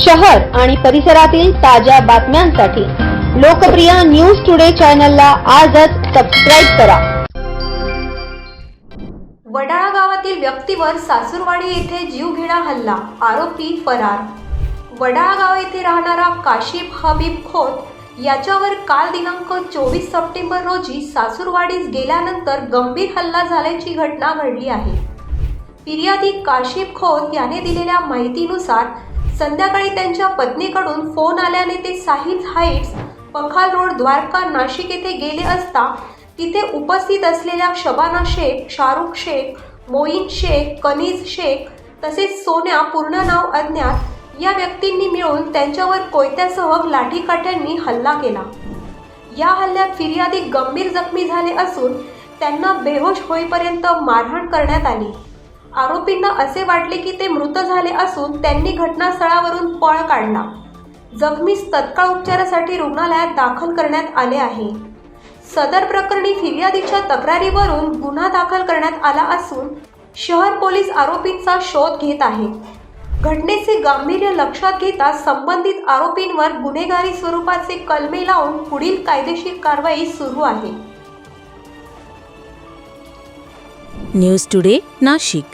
शहर आणि परिसरातील ताज्या बातम्यांसाठी लोकप्रिय न्यूज टुडे चॅनलला आजच सबस्क्राईब करा. वडाळा गावातील व्यक्तीवर सासूरवाडी येथे जीवघेणा हल्ला आरोपी फरार. वडाळा गाव येथे राहणारा काशिफ हबीब खोत याच्यावर काल दिनांक चोवीस सप्टेंबर रोजी सासूरवाडीस गेल्यानंतर गंभीर हल्ला झाल्याची घटना घडली आहे. फिर्यादी काशिफ खोत याने दिलेल्या माहितीनुसार संध्याकाळी त्यांच्या पत्नीकडून फोन आल्याने ते साहिल हाईट्स पखाल रोड द्वारका नाशिक येथे गेले असता तिथे उपस्थित असलेल्या शबाना शेख शाहरुख शेख मोईन शेख कनीज शेख तसेच सोन्या पूर्ण नाव अज्ञात या व्यक्तींनी मिळून त्यांच्यावर कोयत्यासह लाठीकाठ्यांनी हल्ला केला. या हल्ल्यात फिर्यादी गंभीर जखमी झाले असून त्यांना बेहोश होईपर्यंत मारहाण करण्यात आली. आरोपींना असे वाटले की ते मृत झाले असून त्यांनी घटनास्थळावरून पळ काढला. जखमीस तत्काळ उपचारासाठी रुग्णालयात दाखल करण्यात आले आहे. सदर प्रकरणी फिर्यादीच्या तक्रारीवरून गुन्हा दाखल करण्यात आला असून शहर पोलीस आरोपींचा शोध घेत आहे. घटनेचे गांभीर्य लक्षात घेता संबंधित आरोपींवर गुन्हेगारी स्वरूपाचे कलमे लावून पुढील कायदेशीर कारवाई सुरू आहे. News today Nashik